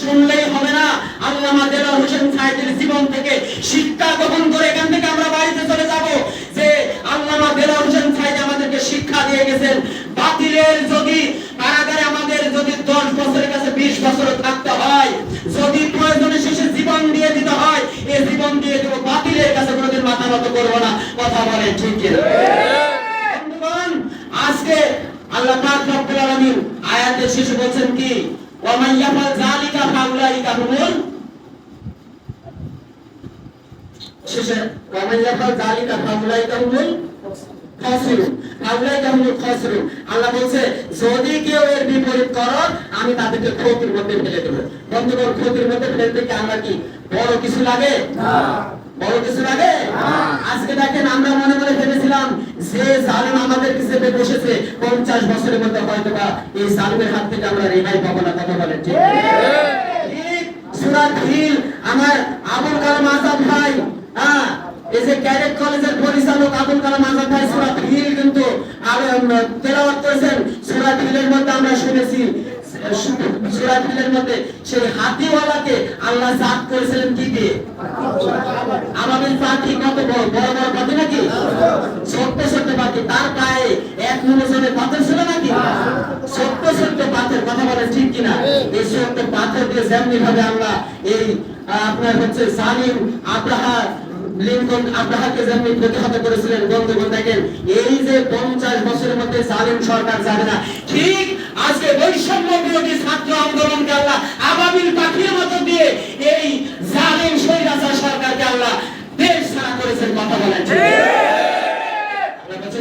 শুনলেই হবে না। আল্লামা দেলাওয়ার হোসেন সাহেবের জীবন থেকে শিক্ষা গ্রহণ করে এখান থেকে আমরা বাড়িতে চলে যাব। যে আল্লামা দেলাওয়ার হোসেন সাহেব আমাদেরকে শিক্ষা দিয়ে গেছেন। বাতিলের যদি কারাগারে আমাদের যদি দশ বছরের কাছে বিশ বছর থাকতে হয়, যদি প্রয়োজনে শেষে জীবন দিয়ে দিতে হয় এই জীবন দিয়ে দেবো। বাতিলের কাছে কোনোদিন মাথা নত করব না। কথা বলে ঠিক আজকে আল্লাহ পাক রব্বুল আলামিন আয়াতের শেষে বলছেন কি, ওয়া মান হুমুল শেষে ওয়া ইয়াফাল যালিকা ফাউলাইকা হুমুল খাসিরুন ফাউলাইকা হুমুল খাসিরুন আল্লাহ বলছে যদি কেউ এর বিপরীত করো আমি তাদেরকে ক্ষতির মধ্যে ফেলে দেব। বন্ধুগণ ক্ষতির মধ্যে ফেলতে কি আমরা কি বড় কিছু লাগে? বড় কিছু লাগে? আজকে দেখেন আমরা মনে মনে ভেবেছিলাম যে জালিম আমাদের চেপে বসেছে পঞ্চাশ বছরের মধ্যে হয়তো বা এই জালিমের হাত থেকে আমরা রেহাই পাবো না কথা বলেন ঠিক। সুরাত হিল আমার আবুল কালাম আজাদ ভাই হ্যাঁ এই যে পরিচালক আবুল কালাম আজাদ ভাই কিন্তু মধ্যে আমরা শুনেছি। সুরাত হিলের মধ্যে সেই হাতিওয়ালাকে আল্লাহ জাত করেছিলেন কি দিয়ে? আমাদের পাখি কত বড় বড় বড় পাখি নাকি? ছোট্ট ছোট্ট পাখি। তার গায়ে এক মনোজনের পাথর ছিল নাকি? ছোট্ট ছোট্ট পাথর কথা বলে ঠিক কিনা? এই ছোট্ট পাথর দিয়ে যেমনি ভাবে আমরা এই আপনার হচ্ছে সালিম আব্রাহা লিঙ্কন আব্রাহাকে যেমনি প্রতিহত করেছিলেন বন্ধুগণ, দেখেন, এই যে পঞ্চাশ বছরের মধ্যে জালিম সরকার যাবে না, ঠিক আজকে বৈষম্য বিরোধী ছাত্র আন্দোলনকে আল্লাহ আবাবিল পাখির মতো দিয়ে এই জালিম স্বৈরাচার সরকারকে আল্লাহ দেশ ছাড়া করেছেন কথা বলেন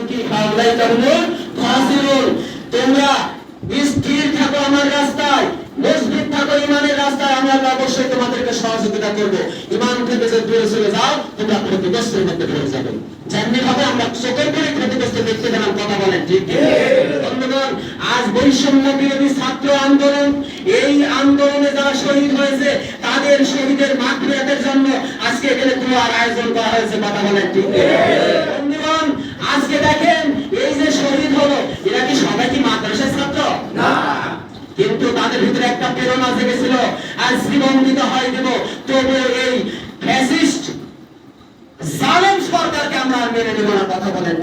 কি তোমরা স্থির থাকো আমার রাস্তায়। ইমানের রাস্তায় আমি অবশ্যই তোমাদেরকে সহযোগিতা করব। ইমান থেকে যে দূরে চলে যাও, তোমরা ক্ষতিগ্রস্তের মধ্যে পড়ে যাবে। যেমনি ভাবে আমরা চোখের করে ক্ষতিগ্রস্ত দেখতে পেলাম কথা বলেন ঠিক আজ বৈষম্য বিরোধী ছাত্র আন্দোলন, এই আন্দোলনে যারা শহীদ হয়েছে, তাদের শহীদের মাতৃয়াদের জন্য আজকে এখানে দোয়ার আয়োজন করা হয়েছে, কথা বলেন ঠিক আজকে দেখেন, এই যে শহীদ হলো, এরা কি সবাই কি মাদ্রাসার ছাত্র? না। তাদের ভিতরে একটা প্রেরণা জেগেছিল। আর জীবন্দিত দিতে হয় দেব। তবু এই ফ্যাসিস্ট সরকারকে আমরা আর মেনে নেব না, কথা বলেন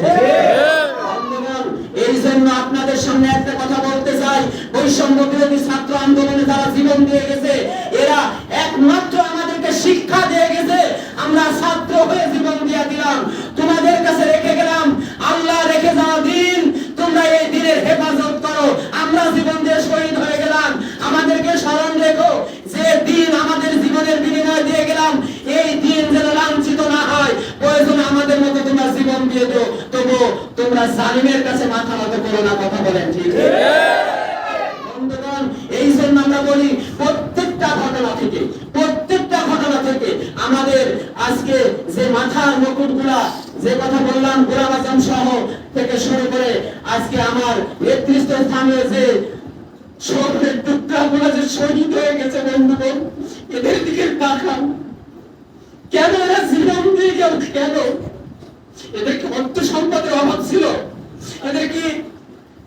এই জন্য আপনাদের সামনে একটা কথা বলতে চাই। বৈষম্য বিরোধী ছাত্র আন্দোলনে যারা জীবন দিয়ে গেছে, এরা একমাত্র আমাদেরকে শিক্ষা দিয়ে গেছে। তোমরা জালিমের কাছে মাথা নত করো না কথা বলেন ঠিক এই জন্য আমরা বলি প্রত্যেকটা ঘটনা থেকে প্রত্যেকটা ঘটনা থেকে আমাদের আজকে যে মাথার মুকুটগুলা যে কথা বললাম গোলাম আজম সহ থেকে শুরু করে আজকে আমার স্থানীয় যে শহরের টুকরাগুলো যে শহীদ হয়ে গেছে বন্ধুগণ এদের দিকে তাকান। কেন এরা জীবন দিয়ে গেল কেন এদের কি অর্থ সম্পদের অভাব ছিল এদের কি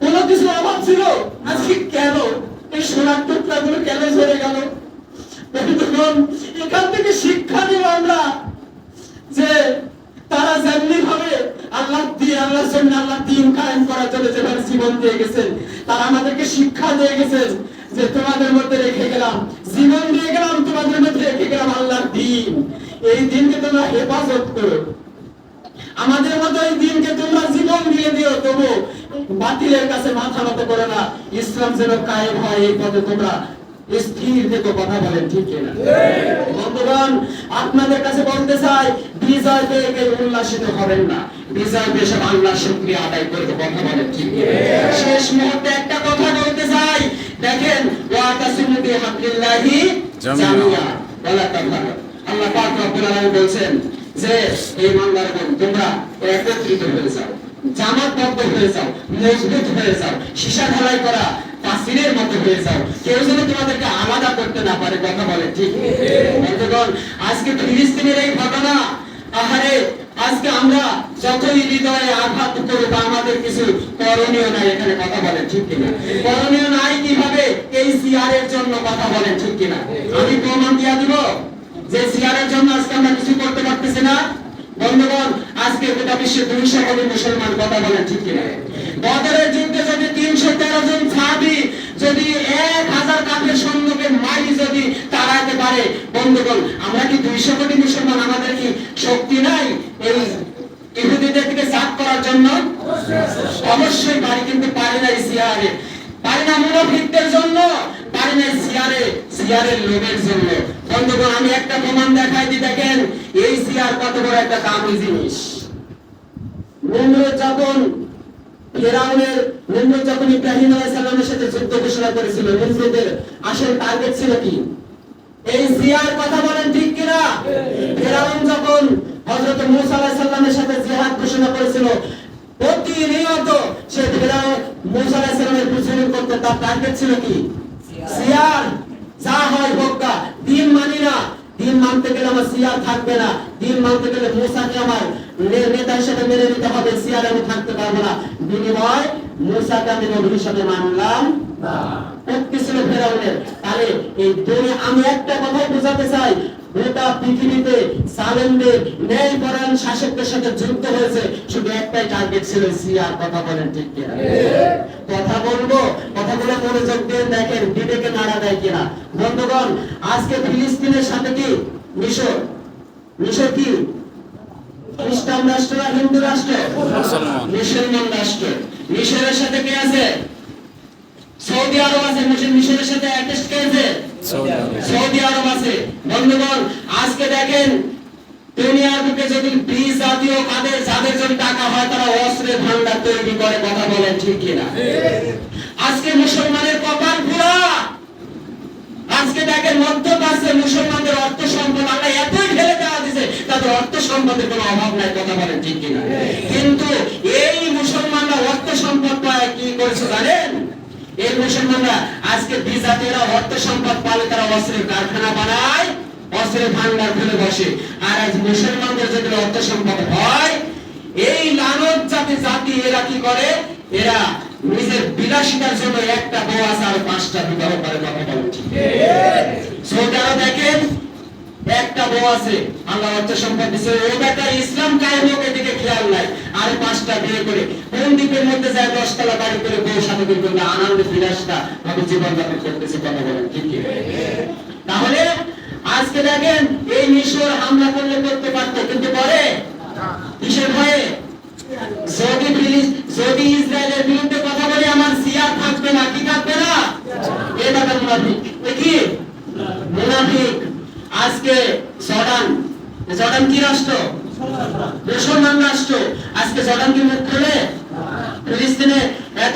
কোনো কিছুর অভাব ছিল আজকে কেন এই সোনার টুকরা গুলো কেন ঝরে গেল বন্ধুগণ এখান থেকে শিক্ষা নিব আমরা যে তারা যেমনি ভাবে আল্লাহ আল্লাহর জন্য আল্লাহ দিন কায়েম করার জন্য যেভাবে জীবন দিয়ে গেছেন, তারা আমাদেরকে শিক্ষা দিয়ে গেছেন যে তোমাদের মধ্যে রেখে গেলাম, জীবন দিয়ে গেলাম, তোমাদের মধ্যে রেখে গেলাম আল্লাহর দিন। এই দিনকে তোমরা হেফাজত করো। আমাদের মতো এই দিনকে তোমরা জীবন দিয়ে দিও, তবু বাতিলের কাছে মাথা নত করো না। ইসলাম যেন কায়েম হয়, এই পথে তোমরা স্থির থেকে কথা বলেন ঠিক কিনা? বন্ধুগণ আপনাদের কাছে বলতে চাই বিজয় পেয়ে কেউ উল্লাসিত হবেন না। বিজয় পেয়ে সব আল্লাহ শুক্রিয়া আদায় করতে কথা বলেন ঠিক শেষ মুহূর্তে একটা কথা বলতে চাই। দেখেন ওয়াতাসিমু বিহাবলিল্লাহি জামিয়া। ওয়ালা তাফাররাকু আল্লাহ পাক রব্বুল আলামিন বলছেন যে এই মামলার তোমরা একত্রিত হয়ে যাও জামাতবদ্ধ হয়ে যাও মজবুত হয়ে যাও সীসা ঢালাই করা তাসিরের মতো হয়ে যাও কেউ যেন তোমাদেরকে আলাদা করতে না পারে, কথা বলে, ঠিক? বন্ধুগণ, আজকে ফিলিস্তিনের এই ঘটনা। আহারে, আজকে আমরা যতই হৃদয়ে আঘাত করুক, আমাদের কিছু করণীয় নাই এখানে কথা বলেন ঠিক কিনা? করণীয় নাই কীভাবে এই সিআর এর জন্য কথা বলেন ঠিক কিনা? আমি প্রমাণ দিয়া দিব যে সিআর এর জন্য আজকে আমরা কিছু করতে পারতেছি না। বন্ধুগণ, আজকে গোটা বিশ্বে দুইশো কোটি মুসলমান কথা বলেন ঠিক কিনা? বদরের যুদ্ধে যদি তিনশো তেরো জন সাহাবি এক হাজার মাইল যদি তাড়াতে পারে, বন্ধুগণ, আমরা কি দুইশো কোটি মুসলমান আমাদের কি শক্তি নাই এই ইহুদিদের থেকে সাফ করার জন্য? অবশ্যই পারি, কিন্তু পারি না সিয়ারে পারি না মুনাফিকদের জন্য, পারি না সিয়ারে সিয়ারের লোভের জন্য। বন্ধুগণ, আমি একটা প্রমাণ দেখাই দিই দেখেন, এই সিয়ার কত বড় একটা দামি জিনিস। যখন ফেরাউনের নমরুদ যখন ইব্রাহিম আলাইহিস সালামের সাথে যুদ্ধ ঘোষণা করেছিল। নমরুদের আসল টার্গেট ছিল কি? এই জিয়ার কথা বলেন ঠিক কিনা? ফেরাউন যখন হযরত মূসা আলাইহিস সালামের সাথে জিহাদ ঘোষণা করেছিল প্রতিনিয়ত সে ফেরাউন মূসা আলাইহিস সালামের পিছনে করতে তার টার্গেট ছিল কি? সিয়ার যা হয় গা, দিন মানি না। দিন মানতে গেলে আমার সিয়ার থাকবে না। দিন মানতে গেলে মুসাকে আমার নেতা হিসেবে মেনে নিতে হবে। সিয়ার আমি থাকতে পারব না। বিনিময় মুসাকে আমি নবী হিসেবে মানলাম? না। ছিল ফেরাউনের। তাহলে এই দুনিয়া আমি একটা কথাই বোঝাতে চাই গোটা পৃথিবীতে সালেমদের ন্যায় পরায়ণ শাসকদের সাথে যুদ্ধ হয়েছে শুধু একটাই টার্গেট ছিল সিয়ার কথা বলেন ঠিক কিনা? কথা বলব কথাগুলো মনোযোগ দিয়ে দেখেন বিবেকে নাড়া দেয় কিনা। বন্ধুগণ আজকে ফিলিস্তিনের সাথে কি? মিশর। মিশর কি? খ্রিস্টান রাষ্ট্র না হিন্দু রাষ্ট্র? মুসলমান। রাষ্ট্র। মিশরের সাথে কে আছে? সৌদি আরব আছে। মিশর- মিশরের সাথে অ্যাটাচড কে আছে? সৌদি আরব। আছে। বন্ধুগণ আজকে দেখেন দুনিয়ার বুকে যদি ব্রিজ জাতীয় কাদের যাদের যদি টাকা হয় তারা অস্ত্রের ভান্ডার তৈরি করে কথা বলেন ঠিক কিনা? আজকে মুসলমানের কপাল পুরা। আজকে দেখেন মধ্যপ্রাচ্যে মুসলমানদের অর্থ সম্পদ দেওয়া দিছে তাদের অর্থ সম্পদের কোনো অভাব নাই কথা বলেন ঠিক কিনা? কিন্তু এই মুসলমানরা অর্থ সম্পদ পায় কি করেছে জানেন? এই মুসলমানরা আজকে বিজাতিরা অর্থ সম্পদ পালে তারা অস্ত্রের কারখানা বানায় অস্ত্রের ভান্ডার খুলে বসে। আর আজ মুসলমানদের যদি অর্থ সম্পদ হয় এই লানত জাতি জাতি এরা কি করে? এরা নিজের বিলাসিতার জন্য একটা বউ আছে আর পাঁচটা বিবাহ করে কথা বলেন সৌদি আরব দেখেন একটা বউ আছে, আল্লাহ অর্থ সম্পদ দিছে। ও বেটা ইসলাম কায়েম হোক, এদিকে খেয়াল নাই। আর পাঁচটা বিয়ে করে, কোন দ্বীপের মধ্যে যায় দশতলা বাড়ি করে বউ সাথে করবে? আনন্দ বিলাসটা ভাবে জীবন যাপন করতেছে, কথা বলেন, ঠিক তাহলে, আজকে দেখেন, এই মিশর হামলা করলে করতে পারতো, কিন্তু করে কিসের ভয়ে? যদি ফিলিস যদি ইসরায়েলের বিরুদ্ধে কথা বলে, আমার সিয়া থাকবে না, কি থাকবে না? এ দাদা মুনাফিক। এ কি? আজকে জর্ডান জর্ডান কি রাষ্ট্র? মুসলমান রাষ্ট্র। আজকে জর্ডান কি মুখ খুলে ফিলিস্তিনে এত